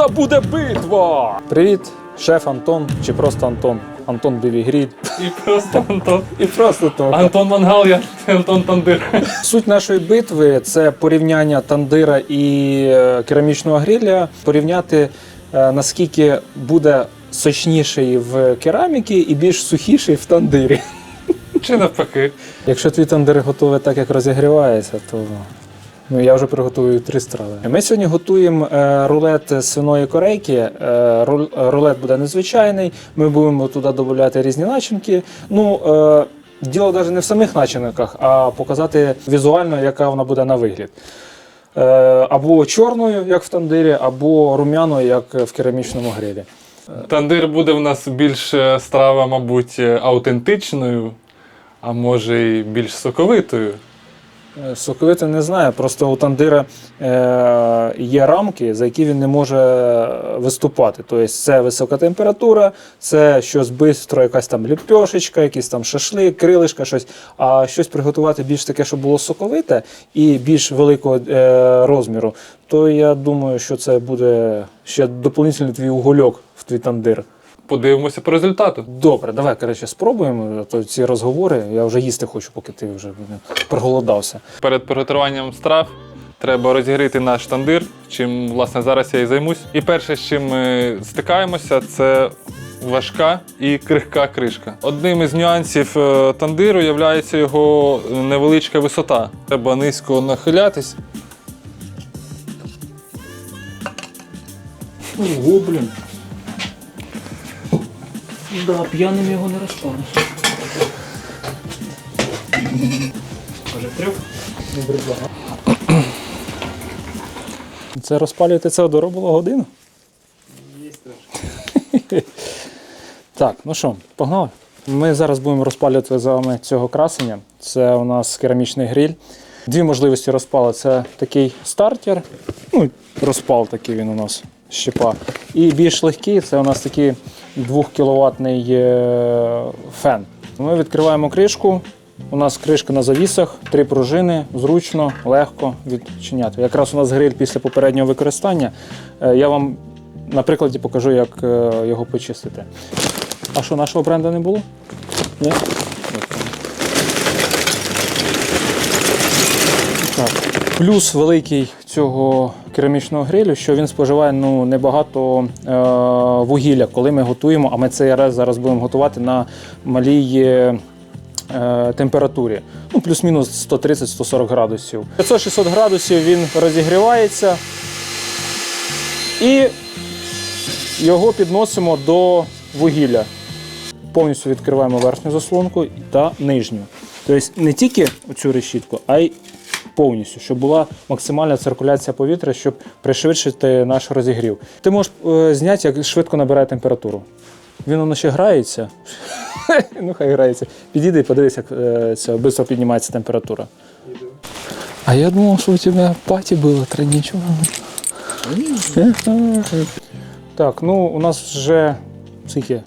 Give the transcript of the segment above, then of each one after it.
Та буде битва! Привіт, шеф Антон, чи просто Антон. Антон Білігрід. І просто Антон. І просто то. Антон Мангал, я Антон Тандир. Суть нашої битви це порівняння тандира і е, керамічного гриля, порівняти е, наскільки буде сочніший в кераміки і більш сухіший в тандирі. Чи навпаки. Якщо твій тандир готовий так, як розігрівається, то ну, я вже приготую три страви. Ми сьогодні готуємо е, рулет свиної корейки. Е, рулет буде незвичайний. Ми будемо туди додати різні начинки. Ну, е, діло навіть не в самих начинках, а показати візуально, яка вона буде на вигляд. Е, або чорною, як в тандирі, або рум'яною, як в керамічному грилі. Тандир буде в нас більш е, страва, мабуть, е, аутентичною, а може і більш соковитою. Е, Соковити не знаю, просто у тандира е, є рамки, за які він не може виступати. Тобто це висока температура, це щось швидко, якась там ліпьошечка, якийсь там шашлик, крилишка, щось. А щось приготувати більш таке, щоб було соковите і більш великого е, розміру, то я думаю, що це буде ще доповнительний твій угольок в твій тандир. Подивимося по результату. Добре, давай коротше, спробуємо. То ці розговори. Я вже їсти хочу, поки ти вже проголодався. Перед приготуванням страв треба розігріти наш тандир, чим власне зараз я і займусь. І перше, з чим ми стикаємося, це важка і крихка кришка. Одним із нюансів е, тандиру є його невеличка висота. Треба низько нахилятись. Ого, блін. Да, п'яним його не розпалиш. Може, трьох? Добре, два. Це розпалювати це одоро було годину? Так, ну що, погнали? Ми зараз будемо розпалювати з вами цього красення. Це у нас керамічний гриль. Дві можливості розпалу це такий стартер, ну, розпал такий він у нас щепа. І більш легкий це у нас такий 2 кВт фен. Ми відкриваємо кришку. У нас кришка на завісах, три пружини, зручно, легко відчиняти. Якраз у нас гриль після попереднього використання. Е, Я вам на прикладі покажу, як е, його почистити. А що, нашого бренду не було? Ні? Так. Плюс великий цього керамічного грилю, що він споживає ну, небагато е, вугілля, коли ми готуємо, а ми цей раз зараз будемо готувати на малій е, температурі. Ну, плюс-мінус 130-140 градусів. 500-600 градусів він розігрівається. І його підносимо до вугілля. Повністю відкриваємо верхню заслонку та нижню. Тобто не тільки цю решітку, а й повністю, щоб була максимальна циркуляція повітря, щоб пришвидшити наш розігрів. Ти можеш е, зняти, як швидко набирає температуру. Він воно ще грається. ну, хай грається. Підійди і подивись, як е, це швидко піднімається температура. А я думав, що у тебе паті було, три нічого. Так, ну у нас вже скільки?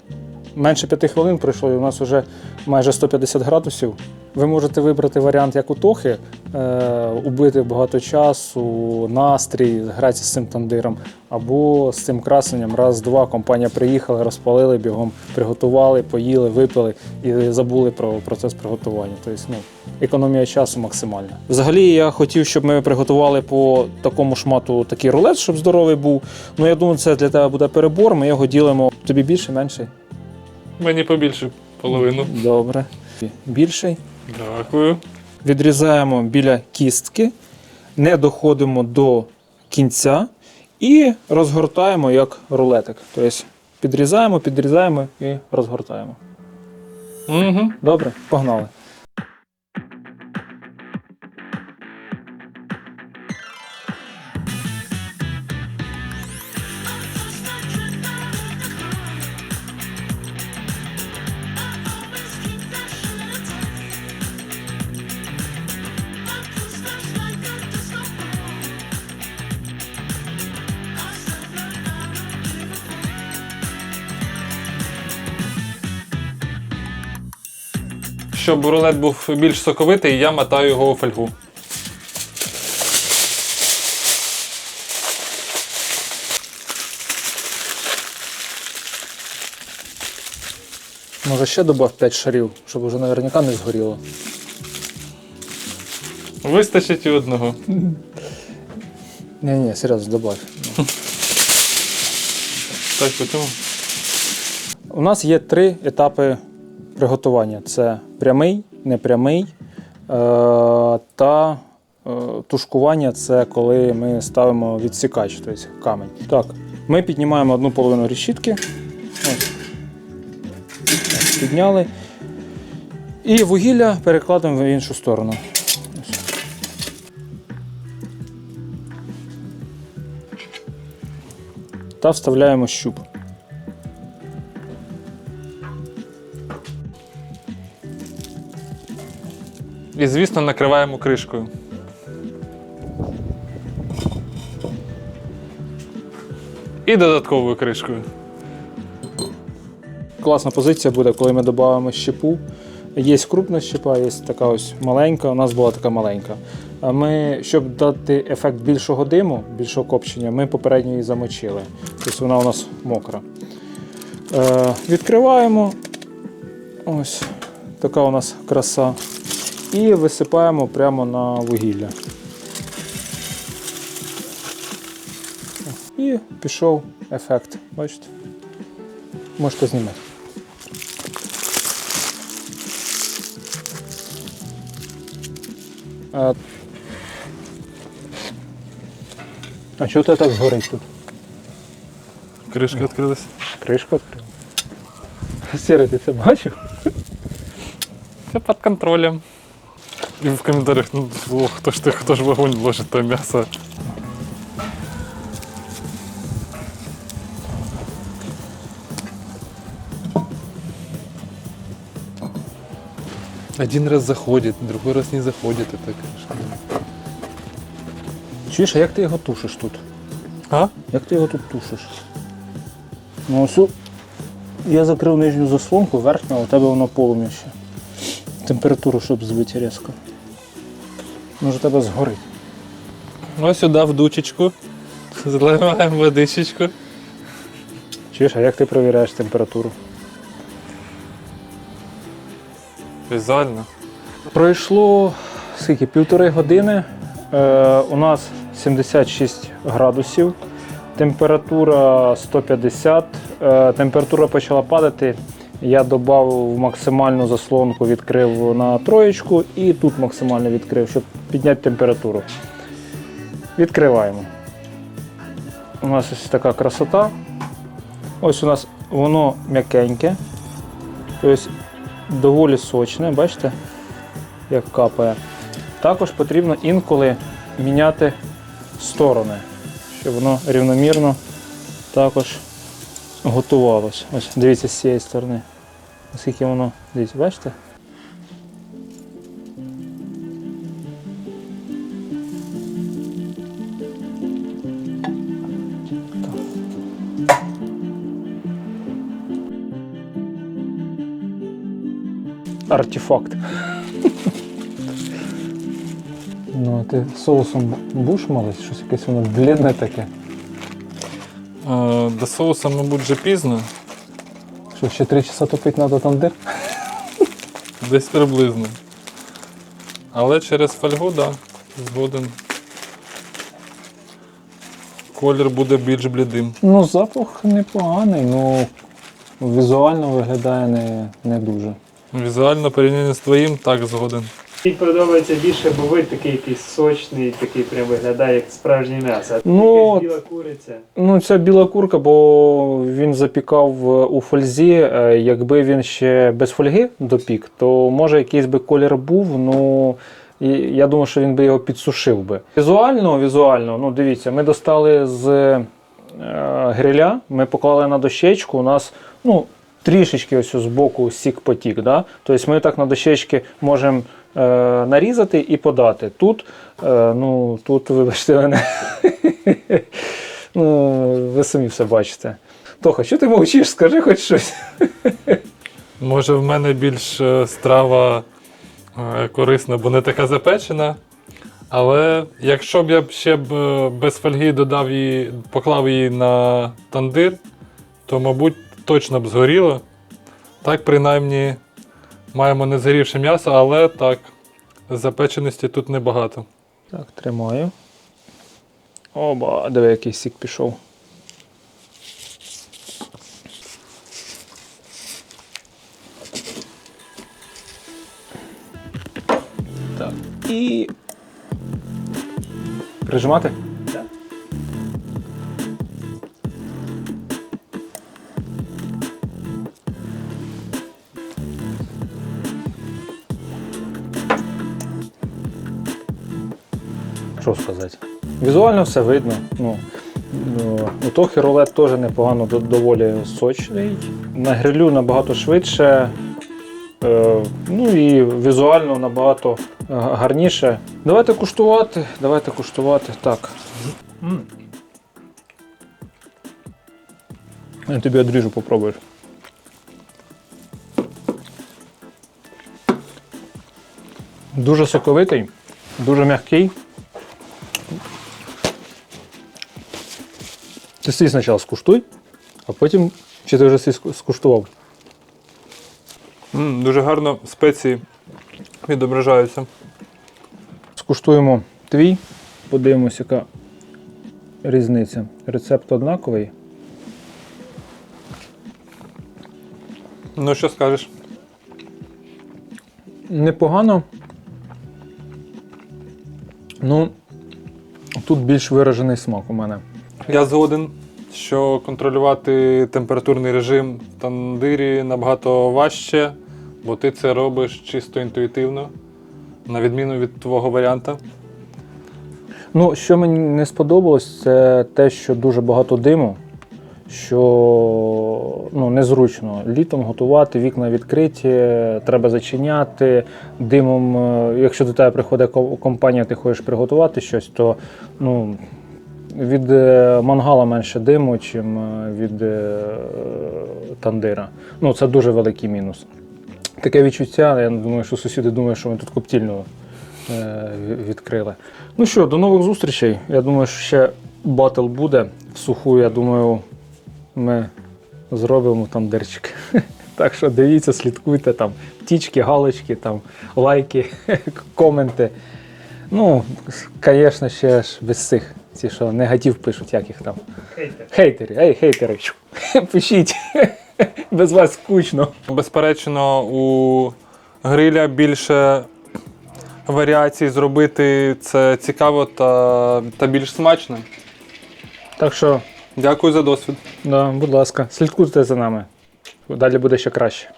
Менше п'яти хвилин пройшло, і у нас вже майже 150 градусів. Ви можете вибрати варіант, як у Тохи, е, убити багато часу, настрій, гратися з цим тандиром, або з цим красенням. Раз-два компанія приїхала, розпалили бігом, приготували, поїли, випили і забули про процес приготування. Тобто, ну, економія часу максимальна. Взагалі, я хотів, щоб ми приготували по такому шмату такий рулет, щоб здоровий був. Ну я думаю, це для тебе буде перебор. Ми його ділимо тобі більше, менший. Мені побільше половину. Добре. Більший. Дякую. Відрізаємо біля кістки, не доходимо до кінця і розгортаємо як рулетик. Тобто підрізаємо, підрізаємо і розгортаємо. Угу. Добре, погнали. щоб рулет був більш соковитий, я мотаю його у фольгу. Може ще добав 5 шарів, щоб уже наверняка не згоріло. Вистачить і одного. Ні-ні, серйозно добавь. Так, потім. У нас є три етапи приготування: це прямий, непрямий е- та е- тушкування це коли ми ставимо відсікач, тобто камінь. Так, ми піднімаємо одну половину решітки. Ось. Підняли. І вугілля перекладемо в іншу сторону. Та вставляємо щуп. І, звісно, накриваємо кришкою. І додатковою кришкою. Класна позиція буде, коли ми додаємо щепу. Є крупна щепа, є така ось маленька. У нас була така маленька. Ми, щоб дати ефект більшого диму, більшого копчення, ми попередньо її замочили. Тобто вона у нас мокра. Е, відкриваємо. Ось така у нас краса. І висипаємо прямо на вугілля. І пішов ефект. Бачите? Можете знімати. А, а чого ти так згорить тут? Кришка відкрилась. Кришка відкрила. Сірий, ти це бачив? Все під контролем. І в коментарях, ну о, хто ж ти, хто ж вогонь ложить то м'ясо. Один раз заходит, другой раз не заходит. Это, конечно. Чуєш, а як ти його тушиш тут? А? Як ти його тут тушиш? Ну ось я закрив нижню заслонку, верхню, а у тебе воно полум'я ще. Температуру, щоб збити різко. Може тебе згорить. Ось сюди в дучечку. Заливаємо водичечку. Чуєш, а як ти перевіряєш температуру? Візуально. Пройшло скільки? Півтори години. Е, у нас 76 градусів, температура 150. Е, температура почала падати. Я додав максимальну заслонку, відкрив на троєчку і тут максимально відкрив, щоб підняти температуру. Відкриваємо. У нас ось така красота. Ось у нас воно м'якеньке. Тобто доволі сочне, бачите? як капає. Також потрібно інколи міняти сторони, щоб воно рівномірно також готувалось. Ось дивіться з цієї сторони. Наскільки воно, дивіться, бачите? Артефакт. Ну, а ти соусом будеш малить? Щось якесь воно блідне таке. Е, До соуса, мабуть, вже пізно. Що ще три часа топити треба тандир? Десь приблизно. Але через фольгу, так, да, згоден. Колір буде більш блідим. Ну, запах непоганий, ну візуально виглядає не, не дуже. Візуально порівняно з твоїм, так згоден. Мені подобається більше, бо вид такий якийсь сочний, такий прям виглядає як справжнє м'ясо. Ну, біла куриця. Ну, це біла курка, бо він запікав е, у фользі. Е, Якби він ще без фольги допік, то може якийсь би колір був. Ну і я думаю, що він би його підсушив би. Візуально, візуально, ну дивіться, ми достали з е, гриля, ми поклали на дощечку. У нас ну, трішечки ось з боку сік потік. Да? Тобто ми так на дощечки можемо нарізати і подати. Тут, е, ну, тут, вибачте мене. Ну, ви самі все бачите. Тоха, що ти мовчиш? Скажи хоч щось. Може, в мене більш е, страва е, корисна, бо не така запечена. Але якщо б я б ще б е, без фольги додав її, поклав її на тандир, то, мабуть, точно б згоріло. Так, принаймні, маємо не згорівше м'ясо, але так, запеченості тут небагато. Так, тримаю. Оба, диви, який сік пішов. Так. І. Прижимати? Що сказати? Візуально все видно. Ну, ну, у Тохи рулет теж непогано, доволі сочний. На грилю набагато швидше. Е, ну і візуально набагато е, гарніше. Давайте куштувати. Давайте куштувати. Так. Я тобі одріжу, попробуєш. Дуже соковитий, дуже м'який. Ти свій спочатку скуштуй, а потім чи ти вже свій скуштував. м дуже гарно спеції відображаються. Скуштуємо твій, подивимось, яка різниця. Рецепт однаковий. Ну, що скажеш? Непогано. Ну, тут більш виражений смак у мене. Я згоден, що контролювати температурний режим в тандирі набагато важче, бо ти це робиш чисто інтуїтивно, на відміну від твого варіанта. Ну, що мені не сподобалось, це те, що дуже багато диму, що ну, незручно. Літом готувати, вікна відкриті, треба зачиняти. Димом, е, якщо до тебе приходить компанія, ти хочеш приготувати щось, то ну, від е, мангала менше диму, чим е, від е, тандира. Ну, це дуже великий мінус. Таке відчуття, я думаю, що сусіди думають, що ми тут коптільну відкрили. Ну що, до нових зустрічей. Я думаю, що ще батл буде. В суху, я думаю, ми зробимо там дерчик. Так що дивіться, слідкуйте там птічки, галочки, там, лайки, коменти. Ну, звісно, ще ж без цих. Ці, що негатив пишуть, як їх там. Хейтер. Хейтери, ей, хейтери, чу. пишіть. Без вас скучно. Безперечно, у гриля більше варіацій зробити це цікаво та, та більш смачно. Так що, Дякую за досвід. да, будь ласка, слідкуйте за нами. Далі буде ще краще.